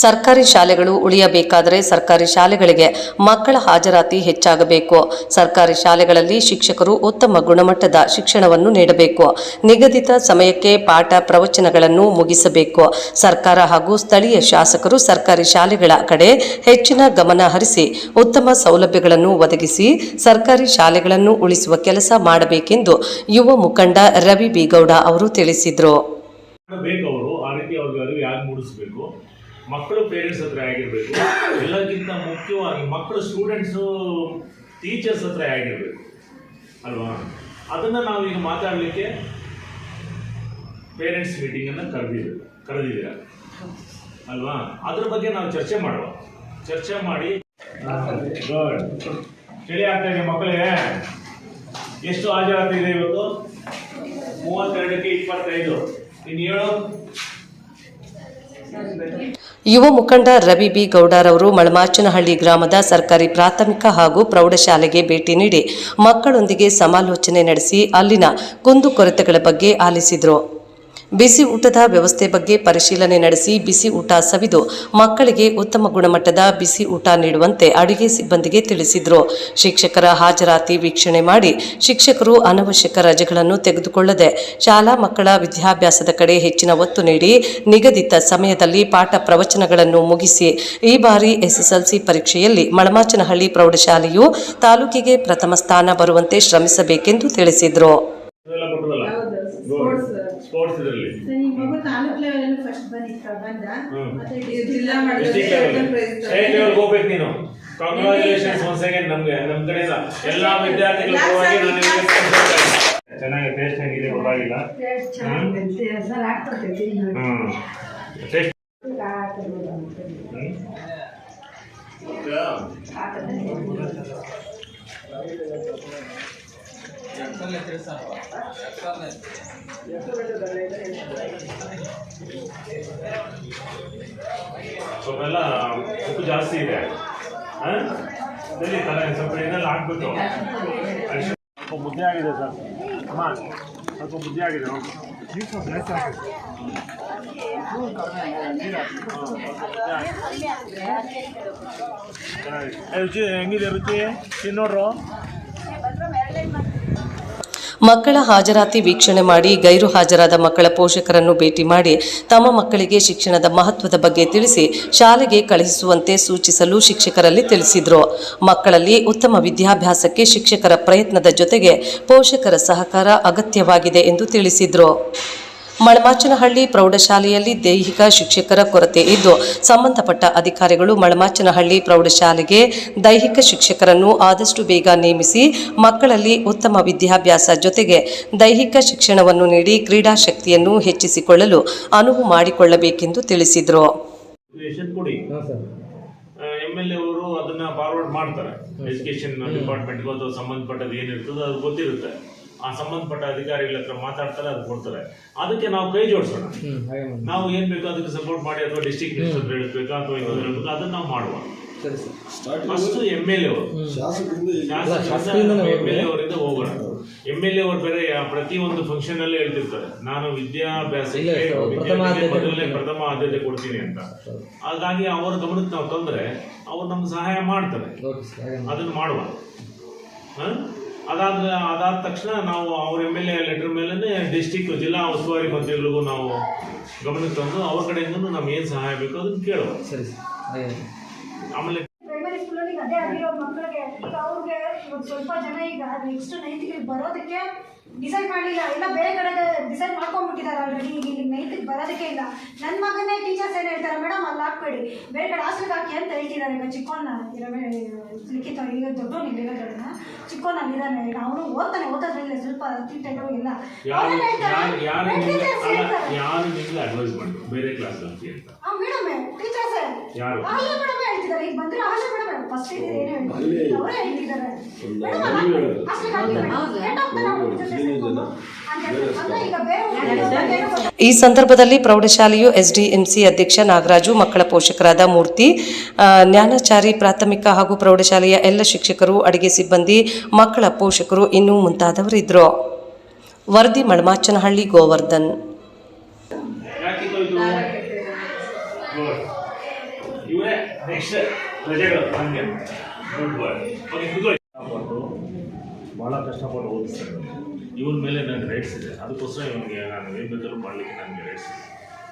ಸರ್ಕಾರಿ ಶಾಲೆಗಳು ಉಳಿಯಬೇಕಾದರೆ ಸರ್ಕಾರಿ ಶಾಲೆಗಳಿಗೆ ಮಕ್ಕಳ ಹಾಜರಾತಿ ಹೆಚ್ಚಾಗಬೇಕು. ಸರ್ಕಾರಿ ಶಾಲೆಗಳಲ್ಲಿ ಶಿಕ್ಷಕರು ಉತ್ತಮ ಗುಣಮಟ್ಟದ ಶಿಕ್ಷಣವನ್ನು ನೀಡಬೇಕು. ನಿಗದಿತ ಸಮಯಕ್ಕೆ ಪಾಠ ಪ್ರವಚನಗಳನ್ನು ಮುಗಿಸಬೇಕು. ಸರ್ಕಾರ ಹಾಗೂ ಸ್ಥಳೀಯ ಶಾಸಕರು ಸರ್ಕಾರಿ ಶಾಲೆಗಳ ಕಡೆ ಹೆಚ್ಚಿನ ಗಮನ ಹರಿಸಿ ಉತ್ತಮ ಸೌಲಭ್ಯಗಳನ್ನು ಒದಗಿಸಿ ಸರ್ಕಾರಿ ಶಾಲೆಗಳನ್ನು ಉಳಿಸುವ ಕೆಲಸ ಮಾಡಬೇಕೆಂದು ಯುವ ಮುಖಂಡ ರವಿ ಬಿಗೌಡ ಅವರು ತಿಳಿಸಿದರು. ಮಕ್ಕಳು ಪೇರೆಂಟ್ಸ್ ಹತ್ರ ಆಗಿರಬೇಕು. ಎಲ್ಲಕ್ಕಿಂತ ಮುಖ್ಯವಾಗಿ ಮಕ್ಕಳು ಸ್ಟೂಡೆಂಟ್ಸು ಟೀಚರ್ಸ್ ಹತ್ರ ಆಗಿರಬೇಕು. ಅಲ್ವಾ? ಅದನ್ನು ನಾವು ಈಗ ಮಾತಾಡಲಿಕ್ಕೆ ಪೇರೆಂಟ್ಸ್ ಮೀಟಿಂಗನ್ನು ಕರೆದಿದ್ದೀವಿ ಕರೆದಿದ್ದೀರ? ಅಲ್ವಾ? ಅದ್ರ ಬಗ್ಗೆ ನಾವು ಚರ್ಚೆ ಮಾಡುವ ಚರ್ಚೆ ಮಾಡಿ. ಗುಡ್ ಚಳಿ ಆಗ್ತಾ ಇದೆ ಮಕ್ಕಳಿಗೆ ಎಷ್ಟು ಹಾಜರಾತಿ ಇದೆ ಇವತ್ತು? ಮೂವತ್ತೆರಡಕ್ಕೆ ಇಪ್ಪತ್ತೈದು. ಇನ್ನು ಏಳು ಯುವ ಮುಖಂಡ ರವಿ ಬಿ ಗೌಡರವರು ಮಳಮಾಚನಹಳ್ಳಿ ಗ್ರಾಮದ ಸರ್ಕಾರಿ ಪ್ರಾಥಮಿಕ ಹಾಗೂ ಪ್ರೌಢಶಾಲೆಗೆ ಭೇಟಿ ನೀಡಿ ಮಕ್ಕಳೊಂದಿಗೆ ಸಮಾಲೋಚನೆ ನಡೆಸಿ ಅಲ್ಲಿನ ಕುಂದುಕೊರತೆಗಳ ಬಗ್ಗೆ ಆಲಿಸಿದರು. ಬಿಸಿ ಊಟದ ವ್ಯವಸ್ಥೆ ಬಗ್ಗೆ ಪರಿಶೀಲನೆ ನಡೆಸಿ ಬಿಸಿ ಊಟ ಸವಿದು ಮಕ್ಕಳಿಗೆ ಉತ್ತಮ ಗುಣಮಟ್ಟದ ಬಿಸಿ ಊಟ ನೀಡುವಂತೆ ಅಡುಗೆ ಸಿಬ್ಬಂದಿಗೆ ತಿಳಿಸಿದರು. ಶಿಕ್ಷಕರ ಹಾಜರಾತಿ ವೀಕ್ಷಣೆ ಮಾಡಿ ಶಿಕ್ಷಕರು ಅನವಶ್ಯಕ ರಜೆಗಳನ್ನು ತೆಗೆದುಕೊಳ್ಳದೆ ಶಾಲಾ ಮಕ್ಕಳ ವಿದ್ಯಾಭ್ಯಾಸದ ಕಡೆ ಹೆಚ್ಚಿನ ಒತ್ತು ನೀಡಿ ನಿಗದಿತ ಸಮಯದಲ್ಲಿ ಪಾಠ ಪ್ರವಚನಗಳನ್ನು ಮುಗಿಸಿ ಈ ಬಾರಿ ಎಸ್ಎಸ್ಎಲ್ಸಿ ಪರೀಕ್ಷೆಯಲ್ಲಿ ಮಳಮಾಚನಹಳ್ಳಿ ಪ್ರೌಢಶಾಲೆಯು ತಾಲೂಕಿಗೆ ಪ್ರಥಮ ಸ್ಥಾನ ಬರುವಂತೆ ಶ್ರಮಿಸಬೇಕೆಂದು ತಿಳಿಸಿದರು. ಸ್ಪೋರ್ಟ್ಸ್ ಇದರಲ್ಲಿ ಈ ಮಗು ತಾಲೂಕ್ ಲೆವೆಲ್ ಫಸ್ಟ್ ಬಂದಿತ್ತ ಬಂದ. ಮತ್ತೆ ಜಿಲ್ಲಾ ಸ್ಟೇಟ್ ಲೆವೆಲ್ ಹೋಗ್ಬೇಕು ನೀನು. ಕಾಂಗ್ರಾಚುಲೇಷನ್ಸ್ ಒನ್ ಸೆಕೆಂಡ್ ನಮ್ಗೆ ನಮ್ಮ ಕಡೆಯಿಂದ. ಎಲ್ಲಾ ವಿದ್ಯಾರ್ಥಿಗಳು ಪರವಾಗಿ ನಾನು. ಚೆನ್ನಾಗಿ ಟೇಸ್ಟ್ ಆಗಿದೆ ಪರವಾಗಿಲ್ಲ ಸರ್ ಆಗ್ತದೆ ಹ್ಮ್. ಟೇಸ್ಟ್ ಸ್ವಲ್ಪ ಎಲ್ಲ ಉಪ್ಪು ಜಾಸ್ತಿ ಇದೆ. ಹಾ? ಸರಿ ತಲೆ ಸ್ವಲ್ಪ ಇದೆಲ್ಲ ಹಾಕ್ಬಿಟ್ಟು. ಸ್ವಲ್ಪ ಮುದ್ದೆ ಆಗಿದೆ ಸರ್. ಅಮ್ಮ ಸ್ವಲ್ಪ ಮುದ್ದೆ ಆಗಿದೆ ರುಚಿ ಹೆಂಗಿದೆ ರುಚಿ? ತಿನ್ನೋಡ್ರು ಮಕ್ಕಳ ಹಾಜರಾತಿ ವೀಕ್ಷಣೆ ಮಾಡಿ ಗೈರು ಹಾಜರಾದ ಮಕ್ಕಳ ಪೋಷಕರನ್ನು ಭೇಟಿ ಮಾಡಿ ತಮ್ಮ ಮಕ್ಕಳಿಗೆ ಶಿಕ್ಷಣದ ಮಹತ್ವದ ಬಗ್ಗೆ ತಿಳಿಸಿ ಶಾಲೆಗೆ ಕಳುಹಿಸುವಂತೆ ಸೂಚಿಸಲು ಶಿಕ್ಷಕರಲ್ಲಿ ತಿಳಿಸಿದರು. ಮಕ್ಕಳಲ್ಲಿ ಉತ್ತಮ ವಿದ್ಯಾಭ್ಯಾಸಕ್ಕೆ ಶಿಕ್ಷಕರ ಪ್ರಯತ್ನದ ಜೊತೆಗೆ ಪೋಷಕರ ಸಹಕಾರ ಅಗತ್ಯವಾಗಿದೆ ಎಂದು ತಿಳಿಸಿದರು. ಮಳಮಾಚನಹಳ್ಳಿ ಪ್ರೌಢಶಾಲೆಯಲ್ಲಿ ದೈಹಿಕ ಶಿಕ್ಷಕರ ಕೊರತೆ ಇದ್ದು ಸಂಬಂಧಪಟ್ಟ ಅಧಿಕಾರಿಗಳು ಮಳಮಾಚನಹಳ್ಳಿ ಪ್ರೌಢಶಾಲೆಗೆ ದೈಹಿಕ ಶಿಕ್ಷಕರನ್ನು ಆದಷ್ಟು ಬೇಗ ನೇಮಿಸಿ ಮಕ್ಕಳಲ್ಲಿ ಉತ್ತಮ ವಿದ್ಯಾಭ್ಯಾಸ ಜೊತೆಗೆ ದೈಹಿಕ ಶಿಕ್ಷಣವನ್ನು ನೀಡಿ ಕ್ರೀಡಾ ಶಕ್ತಿಯನ್ನು ಹೆಚ್ಚಿಸಿಕೊಳ್ಳಲು ಅನುವು ಮಾಡಿಕೊಳ್ಳಬೇಕೆಂದು ತಿಳಿಸಿದರು. ಎಂ ಎಲ್ ಎ ಅವರು ಅದನ್ನ ಫಾರ್ವರ್ಡ್ ಮಾಡ್ತಾರೆ. ಎಜುಕೇಶನ್ ಡಿಪಾರ್ಟ್ಮೆಂಟ್ಗೂ ಅಥವಾ ಸಂಬಂಧಪಟ್ಟದ್ದು ಏನಿರ್ತದೋ ಅದು ಗೊತ್ತಿರುತ್ತೆ. ಆ ಸಂಬಂಧಪಟ್ಟ ಅಧಿಕಾರಿಗಳ ಹತ್ರ ಮಾತಾಡ್ತಾರೆ ಅದು ಕೊಡ್ತಾರೆ. ಅದಕ್ಕೆ ನಾವು ಕೈ ಜೋಡಿಸೋಣ. ನಾವು ಏನ್ ಬೇಕೋ ಅದಕ್ಕೆ ಸಪೋರ್ಟ್ ಮಾಡಿ ಅಥವಾ ಡಿಸ್ಟಿಕ್ ಮಿನಿಸ್ಟರ್ ಹೇಳ್ಬೇಕಾ ಅಥವಾ ಇವಾಗ ಹೇಳ್ಬೇಕು ಅದನ್ನ ನಾವು ಮಾಡುವ. First M L A M L A ಅವರಿಂದ ಹೋಗೋಣ. ಎಂ ಎಲ್ ಎ ಅವರು ಬೇರೆ ಪ್ರತಿ ಒಂದು ಫಂಕ್ಷನ್ ಅಲ್ಲಿ ಹೇಳ್ತಿರ್ತಾರೆ. ನಾನು ವಿದ್ಯಾಭ್ಯಾಸಕ್ಕೆ ಮೊದಲನೇ ಪ್ರಥಮ ಆದ್ಯತೆ ಕೊಡ್ತೀನಿ ಅಂತ. ಹಾಗಾಗಿ ಅವರ ಗಮನಕ್ಕೆ ನಾವು ತಂದ್ರೆ ಅವ್ರು ನಮ್ಗೆ ಸಹಾಯ ಮಾಡ್ತಾರೆ. ಅದನ್ನ ಮಾಡುವ. ಹ? ಅದಾದ ಅದಾದ ತಕ್ಷಣ ನಾವು ಅವ್ರ ಎಂ ಎಲ್ ಎ ಲೆಟರ್ ಮೇಲೇ ಡಿಸ್ಟಿಕ್ ಜಿಲ್ಲಾ ಉಸ್ತುವಾರಿ ಮಂತ್ರಿಗಳಿಗೂ ನಾವು ಗಮನಕ್ಕೆ ತಂದು ಅವ್ರ ಕಡೆಯಿಂದ ನಮ್ಗೆ ಏನು ಸಹಾಯ ಬೇಕು ಅದನ್ನ ಕೇಳುವ ಆಮೇಲೆ ಪ್ರೈಮರಿ ಸ್ಕೂಲಲ್ಲಿ ಅದೇ ಆಗಿರೋ ಮಕ್ಕಳಿಗೆ ಈಗ ಅವ್ರಿಗೆ ಸ್ವಲ್ಪ ಜನ ಈಗ ನೆಕ್ಸ್ಟ್ ನೈನ್ತ್ಗೆ ಬರೋದಕ್ಕೆ ಡಿಸೈಡ್ ಮಾಡಲಿಲ್ಲ. ಎಲ್ಲ ಬೇರೆ ಕಡೆ ಡಿಸೈಡ್ ಮಾಡ್ಕೊಂಡ್ಬಿಟ್ಟಿದ್ದಾರೆ ಆಲ್ರೆಡಿ ಈಗ ಇಲ್ಲಿ ನೈನ್ತ್ಗೆ ಬರೋದಕ್ಕೆ ಇಲ್ಲ. ನನ್ನ ಮಗನೇ ಟೀಚರ್ಸ್ ಏನು ಹೇಳ್ತಾರೆ? ಹಾಕ್ಬೇಡಿ ಬೇರೆ ಕಡೆ ಹಾಸ್ಟೆಲ್ಗೆ ಹಾಕಿ ಅಂತ ಹೇಳ್ತಿದ್ದಾರೆ. ಈಗ ಚಿಕ್ಕೋನ್ನ ಇರವೇ ಲಿಖಿತ ಈಗ ದೊಡ್ಡವನು ಇಲ್ಲಿರೋದನ್ನ ಚಿಕ್ಕೋನಲ್ಲಿ ಇದ್ದಾನೆ. ಈಗ ಅವನು ಓದ್ತಾನೆ ಓದೋದ್ರಲ್ಲಿ ಸ್ವಲ್ಪ ತಿಂಟೆಗಳು ಇಲ್ಲ. ಬೇರೆ ಕ್ಲಾಸ್ ಮೇಡಮೇ ಟೀಚರ್ಸೇ ಮೇಡಮ್ ಹೇಳ್ತಿದ್ದಾರೆ. ಈಗ ಬಂದ್ರೆ ಆಶಾ ಮೇಡಮ್ ಫಸ್ಟ್ ಇದ್ರೆ ಏನು ಹೇಳ್ತಿದ್ದಾರೆ ಅವರೇ ಹೇಳ್ತಿದ್ದಾರೆ. ಮೇಡಮ್ ಹಾಕಿ. ಜೊತೆ ಸೇರ್ಕೊಂಡು. ಈ ಸಂದರ್ಭದಲ್ಲಿ ಪ್ರೌಢಶಾಲೆಯು ಎಸ್ಡಿಎಂಸಿ ಅಧ್ಯಕ್ಷ ನಾಗರಾಜು, ಮಕ್ಕಳ ಪೋಷಕರಾದ ಮೂರ್ತಿ ಜ್ಞಾನಾಚಾರಿ ಪ್ರಾಥಮಿಕ ಹಾಗೂ ಪ್ರೌಢಶಾಲೆಯ ಎಲ್ಲ ಶಿಕ್ಷಕರು, ಅಡಿಗೆ ಸಿಬ್ಬಂದಿ, ಮಕ್ಕಳ ಪೋಷಕರು ಇನ್ನೂ ಮುಂತಾದವರಿದ್ದರು. ವರದಿ ಮಳಮಾಚನಹಳ್ಳಿ, ಗೋವರ್ಧನ್. ಇವರೇ ಭಾಳ ಕಷ್ಟಪಟ್ಟು ಓದಿಸ್ತಾರೆ ಇವನ ಮೇಲೆ ನನಗೆ ರೈಟ್ಸ್ ಇದೆ. ಅದಕ್ಕೋಸ್ಕರ ಇವನಿಗೆ ನಾನು ಏನು ಬೇಕಾದ್ರೂ ಮಾಡಲಿಕ್ಕೆ ನನಗೆ ರೈಟ್ಸ್ ಇದೆ.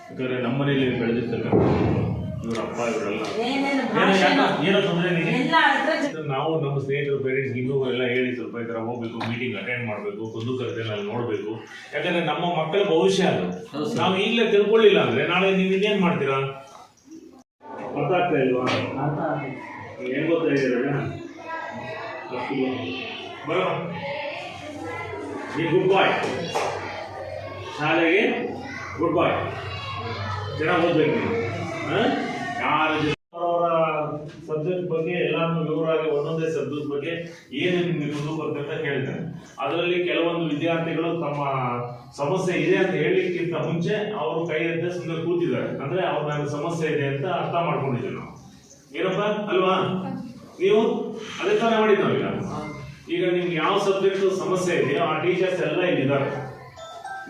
ಯಾಕಂದರೆ ನಮ್ಮ ಮನೇಲಿ ಬೆಳೆದಿರ್ತಕ್ಕಂಥ ಇವ್ರ ಅಪ್ಪ ಇವರೆಲ್ಲ ಏನೋ ತೊಂದರೆ ನಾವು ನಮ್ಮ ಸ್ನೇಹಿತರು ಪೇರೆಂಟ್ಸ್ ಇನ್ನೂ ಎಲ್ಲ ಹೇಳಿ ಸ್ವಲ್ಪ ಈ ಥರ ಹೋಗಬೇಕು ಮೀಟಿಂಗ್ ಅಟೆಂಡ್ ಮಾಡಬೇಕು ಕುಂದು ಕರೆದಲ್ಲಿ ಅಲ್ಲಿ ನೋಡಬೇಕು. ಯಾಕಂದರೆ ನಮ್ಮ ಮಕ್ಕಳ ಭವಿಷ್ಯ ಅದು. ನಾವು ಈಗಲೇ ತಿಳ್ಕೊಳ್ಳಿಲ್ಲ ಅಂದರೆ ನಾಳೆ ನೀವು ಇನ್ನೇನು ಮಾಡ್ತೀರಾ? ಅರ್ಥ ಆಗ್ತಾ ಇಲ್ವಾ? ಏನು ಗೊತ್ತಾ ಇದ್ದೀರಾ ಬರೋ ನೀ ಗುಡ್ ಬಾಯ್ ಶಾಲೆಗೆ ಗುಡ್ ಬಾಯ್ ಚೆನ್ನಾಗಿ ಓದ್ಬೇಕು ನೀವು. ಯಾರ ಅವರ ಸಬ್ಜೆಕ್ಟ್ ಬಗ್ಗೆ ಎಲ್ಲಾನು ವಿವರವಾಗಿ ಒಂದೊಂದೇ ಸಬ್ಜೆಕ್ಟ್ ಬಗ್ಗೆ ಏನು ನಿಮಗೆ ಮುಂದೆ ಬರುತ್ತೆ ಅಂತ ಹೇಳ್ತಾರೆ ಅದರಲ್ಲಿ ಕೆಲವೊಂದು ವಿದ್ಯಾರ್ಥಿಗಳು ತಮ್ಮ ಸಮಸ್ಯೆ ಇದೆ ಅಂತ ಹೇಳಲಿಕ್ಕಿಂತ ಮುಂಚೆ ಅವರು ಕೈ ಎತ್ತೆ ಸುಮ್ಮನೆ ಕೂತಿದ್ದಾರೆ. ಅಂದ್ರೆ ಅವ್ರ ನನಗೆ ಸಮಸ್ಯೆ ಇದೆ ಅಂತ ಅರ್ಥ ಮಾಡ್ಕೊಂಡಿದ್ದೀವಿ ನಾವು. ಏನಪ್ಪ? ಅಲ್ವಾ? ನೀವು? ಅದೇ ತಾನೇ ಮಾಡಿದ್ದು ನಾವೀಗ. ಈಗ ನಿಮ್ಗೆ ಯಾವ ಸಬ್ಜೆಕ್ಟ್ ಸಮಸ್ಯೆ ಇದೆಯೋ ಆ ಟೀಚರ್ಸ್ ಎಲ್ಲ ಇಲ್ಲಿದ್ದಾರೆ.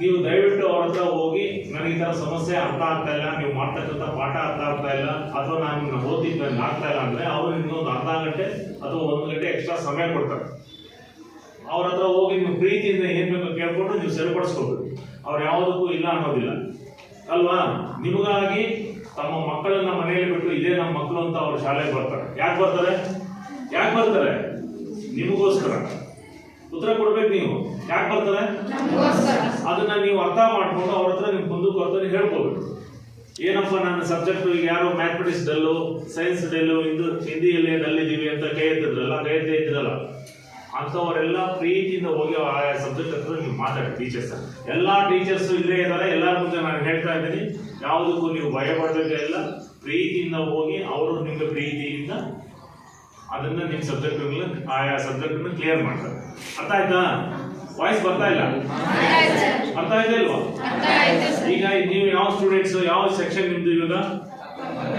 ನೀವು ದಯವಿಟ್ಟು ಅವ್ರ ಹತ್ರ ಹೋಗಿ, ನನಗೆ ಈ ಥರ ಸಮಸ್ಯೆ ಅರ್ಥ ಆಗ್ತಾ ಇಲ್ಲ, ನೀವು ಮಾಡ್ತಕ್ಕಂಥ ಪಾಠ ಅರ್ಥ ಆಗ್ತಾ ಇಲ್ಲ, ಅಥವಾ ನಾನು ಓದಿದ್ದು ನನಗೆ ಆಗ್ತಾ ಇಲ್ಲ ಅಂದ್ರೆ ಅವರು ಇನ್ನೊಂದು ಅರ್ಧ ಗಂಟೆ ಅಥವಾ ಒಂದು ಗಂಟೆ ಎಕ್ಸ್ಟ್ರಾ ಸಮಯ ಕೊಡ್ತಾರೆ. ಅವ್ರ ಹತ್ರ ಹೋಗಿ ನೀವು ಪ್ರೀತಿಯಿಂದ ಏನು ಬೇಕು ಕೇಳ್ಕೊಂಡು ನೀವು ಸರಿಪಡಿಸ್ಕೊಳ್ಬೇಕು. ಅವ್ರು ಯಾವುದಕ್ಕೂ ಇಲ್ಲ ಅನ್ನೋದಿಲ್ಲ. ಅಲ್ವಾ? ನಿಮಗಾಗಿ ತಮ್ಮ ಮಕ್ಕಳನ್ನ ಮನೆಯಲ್ಲಿ ಬಿಟ್ಟು ಇದೇ ನಮ್ಮ ಮಕ್ಕಳು ಅಂತ ಅವ್ರು ಶಾಲೆಗೆ ಬರ್ತಾರೆ. ಯಾಕೆ ಬರ್ತಾರೆ? ಯಾಕೆ ಬರ್ತಾರೆ? ನಿಮಗೋಸ್ಕರ. ಉತ್ತರ ಕೊಡ್ಬೇಕು ನೀವು. ಯಾಕೆ ಬರ್ತಾರೆ? ಅದನ್ನ ನೀವು ಅರ್ಥ ಮಾಡ್ಕೊಂಡು ಅವ್ರ ಹತ್ರ ನಿಮ್ ಮುಂದಕ್ಕೆ ಬರ್ತಾರೆ ಹೇಳ್ಕೋಬೇಕು. ಏನಪ್ಪ ನನ್ನ ಸಬ್ಜೆಕ್ಟ್ ಈಗ ಯಾರೋ ಮ್ಯಾಥಮೆಟಿಕ್ಸ್ ಡಲ್ಲು ಸೈನ್ಸ್ ಡಲ್ಲು ಇಂದು ಹಿಂದಿಯಲ್ಲಿ ಡಲ್ ಇದೀವಿ ಅಂತ ಕೈ ಎತ್ತಿದ್ರಲ್ಲ? ಕೈ ಎತ್ತೇ ಇದ್ರಲ್ಲ. ಅಂಥವರೆಲ್ಲ ಪ್ರೀತಿಯಿಂದ ಹೋಗಿ ಆಯಾ ಸಬ್ಜೆಕ್ಟ್ ಹತ್ರ ನೀವು ಮಾತಾಡಿ ಟೀಚರ್ಸ್ ಎಲ್ಲಾ ಟೀಚರ್ಸ್ ಇಲ್ಲೇ ಇದ್ದಾರೆ ಎಲ್ಲರ ಮುಂದೆ ನಾನು ಹೇಳ್ತಾ ಇದ್ದೀನಿ. ಯಾವುದಕ್ಕೂ ನೀವು ಭಯ ಪಡಬೇಕಾಗಿಲ್ಲ ಪ್ರೀತಿಯಿಂದ ಹೋಗಿ ಅವರು ನಿಮಗೆ ಪ್ರೀತಿಯಿಂದ ಅದನ್ನ ನಿಮ್ಮ ಸಬ್ಜೆಕ್ಟ್ ಆಯಾ ಸಬ್ಜೆಕ್ಟ್ ಕ್ಲಿಯರ್ ಮಾಡ್ತಾರೆ. ಅರ್ಥ ಆಯ್ತಾ? ವಾಯ್ಸ್ ಬರ್ತಾ ಇಲ್ಲ? ಅರ್ಥ ಆಯ್ತಾ ಇಲ್ವಾ? ಈಗ ನೀವು ಯಾವ ಸ್ಟೂಡೆಂಟ್ಸ್ ಯಾವ ಸೆಕ್ಷನ್ ನಿಮ್ದು ಇವಾಗ?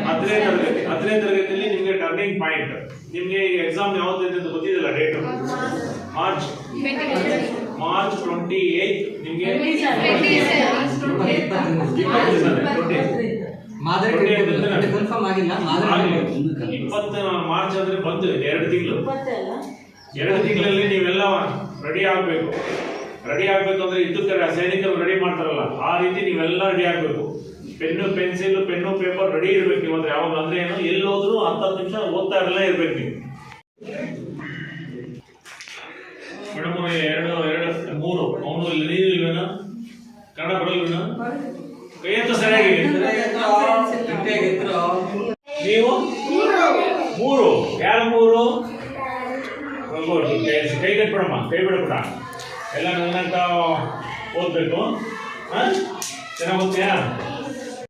ಹತ್ತನೇ ತರಗತಿ. ಹತ್ತನೇ ತರಗತಿಯಲ್ಲಿ ನಿಮ್ಗೆ ಟರ್ನಿಂಗ್ ಪಾಯಿಂಟ್ ನಿಮ್ಗೆ ಎಕ್ಸಾಮ್ ಯಾವ್ದು ಅಂತ ಗೊತ್ತಿದಿಲ್ಲ date March March twenty eight ನಿಮ್ಗೆ ಮಾದರಿ ಕನ್ಫರ್ಮ್ ಆಗಿಲ್ಲ ಮಾದರಿ ಇಪ್ಪತ್ತ ಮಾರ್ಚ್ ಅಂದ್ರೆ ಬಂತು ಎರಡು ತಿಂಗಳು. ಎರಡು ತಿಂಗಳಲ್ಲಿ ನೀವೆಲ್ಲ ರೆಡಿ ಆಗ್ಬೇಕು. ರೆಡಿ ಆಗ್ಬೇಕು ಅಂದ್ರೆ ಇದಕ್ಕೆ ಸೈನಿಕರು ರೆಡಿ ಮಾಡ್ತಾರಲ್ಲ ಆ ರೀತಿ ನೀವೆಲ್ಲ ರೆಡಿ ಆಗ್ಬೇಕು. Pen pencil pen paper ready ಇರ್ಬೇಕು ನೀವು ಅಂದ್ರೆ ಯಾವಾಗ ಅಂದ್ರೆ ಏನು ಎಲ್ಲಿ ಹೋದ್ರು ಹತ್ತು ಹತ್ತು ನಿಮಿಷ ಓದ್ತಾ ಇರಲ್ಲ ಇರ್ಬೇಕು ನೀವು. ಮೇಡಮ್ ಎರಡು ಎರಡು ಮೂರು. ಅವನು ಇಲ್ಲಿ ಇಲ್ವೇನೋ? ಕನ್ನಡ ಬರಲ್ವೇನೋ ಕೈ ಬಿಡಬೇಡ ಎಲ್ಲ ನನ್ನಂತ ಓದ್ಬೇಕು. ಚೆನ್ನಾಗಿ ಓದ್ತೀಯಾ?